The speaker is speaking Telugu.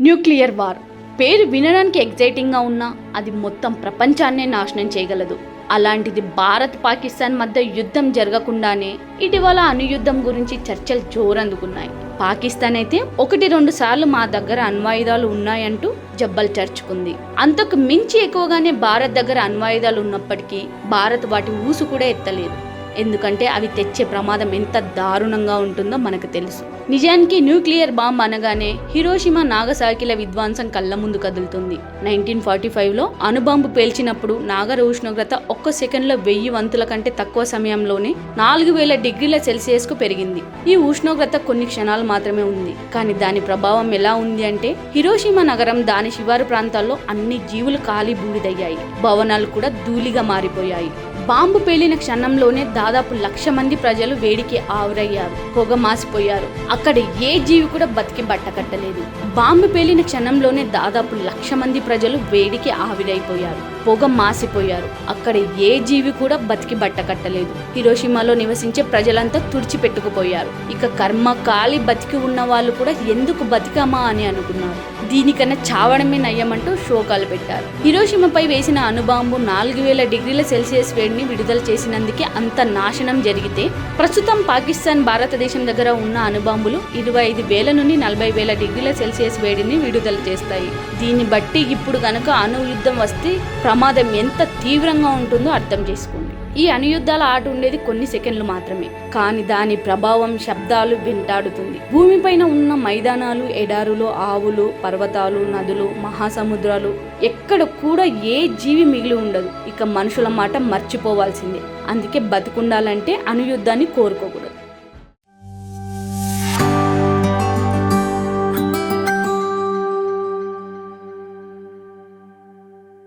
Nuclear war. పేరు వినడానికి ఎగ్జైటింగ్గా ఉన్నా అది మొత్తం ప్రపంచాన్నే నాశనం చేయగలదు. అలాంటిది భారత్ పాకిస్తాన్ మధ్య యుద్ధం జరగకుండానే ఇటీవల అనుయుద్ధం గురించి చర్చలు జోరందుకున్నాయి. పాకిస్తాన్ అయితే ఒకటి రెండు సార్లు మా దగ్గర అణ్వాయుధాలు ఉన్నాయంటూ జబ్బలు చర్చుకుంది. అంతకు మించి ఎక్కువగానే భారత్ దగ్గర అణ్వాయుధాలు ఉన్నప్పటికీ భారత్ వాటి ఊసు కూడా ఎత్తలేదు. ఎందుకంటే అవి తెచ్చే ప్రమాదం ఎంత దారుణంగా ఉంటుందో మనకు తెలుసు. నిజానికి న్యూక్లియర్ బాంబ్ అనగానే హిరోషిమా నాగసాకిల విధ్వంసం కళ్ళ ముందు కదులుతుంది. నైన్టీన్ ఫార్టీ ఫైవ్లో అణుబాంబు పేల్చినప్పుడు నాగర ఉష్ణోగ్రత ఒక్క సెకండ్లో వెయ్యి వంతుల కంటే తక్కువ సమయంలోనే నాలుగు వేల డిగ్రీల సెల్సియస్కు పెరిగింది. ఈ ఉష్ణోగ్రత కొన్ని క్షణాలు మాత్రమే ఉంది. కానీ దాని ప్రభావం ఎలా ఉంది అంటే హిరోషిమా నగరం దాని శివారు ప్రాంతాల్లో అన్ని జీవులు కాలి బూడిదయ్యాయి. భవనాలు కూడా ధూళిగా మారిపోయాయి. బాంబు పేలిన క్షణంలోనే దాదాపు లక్ష మంది ప్రజలు వేడికి ఆవురయ్యారు పొగ మాసిపోయారు. అక్కడ ఏ జీవి కూడా బతికి బట్టకట్టలేదు. బాంబు పేలిన క్షణంలోనే దాదాపు లక్ష మంది ప్రజలు వేడికి ఆవిరైపోయారు పొగ మాసిపోయారు. అక్కడ ఏ జీవి కూడా బతికి బట్టకట్టలేదు. హిరోషిమాలో నివసించే ప్రజలంతా తుడిచిపెట్టుకుపోయారు ఇక కర్మ కాలి బతికి ఉన్న వాళ్ళు కూడా ఎందుకు బతికామా అని అనుకున్నారు. దీనికన్నా చావడమే నయ్యమంటూ శోకాలు పెట్టారు. హిరోషిమాపై వేసిన అణుబాంబు నాలుగు వేల డిగ్రీల సెల్సియస్ వేడి వేడిని విడుదల చేసినందుకే అంత నాశనం జరిగితే ప్రస్తుతం పాకిస్తాన్ భారతదేశం దగ్గర ఉన్న అణుబాంబులు ఇరవై ఐదు వేల నుండి నలభై వేల డిగ్రీల సెల్సియస్ వేడిని విడుదల చేస్తాయి. దీన్ని బట్టి ఇప్పుడు కనుక అణు యుద్ధం వస్తే ప్రమాదం ఎంత తీవ్రంగా ఉంటుందో అర్థం చేసుకోండి. ఈ అణుయుద్ధాల ఆట ఉండేది కొన్ని సెకండ్లు మాత్రమే. కానీ దాని ప్రభావం శబ్దాలు వెంటాడుతుంది. భూమిపైన ఉన్న మైదానాలు ఎడారులు ఆవులు పర్వతాలు నదులు మహాసముద్రాలు ఎక్కడ కూడా ఏ జీవి మిగిలి ఉండదు. ఇక మనుషుల మాట మర్చిపోవాల్సిందే. అందుకే బతుకుండాలంటే అణుయుద్ధాన్ని కోరుకోకూడదు.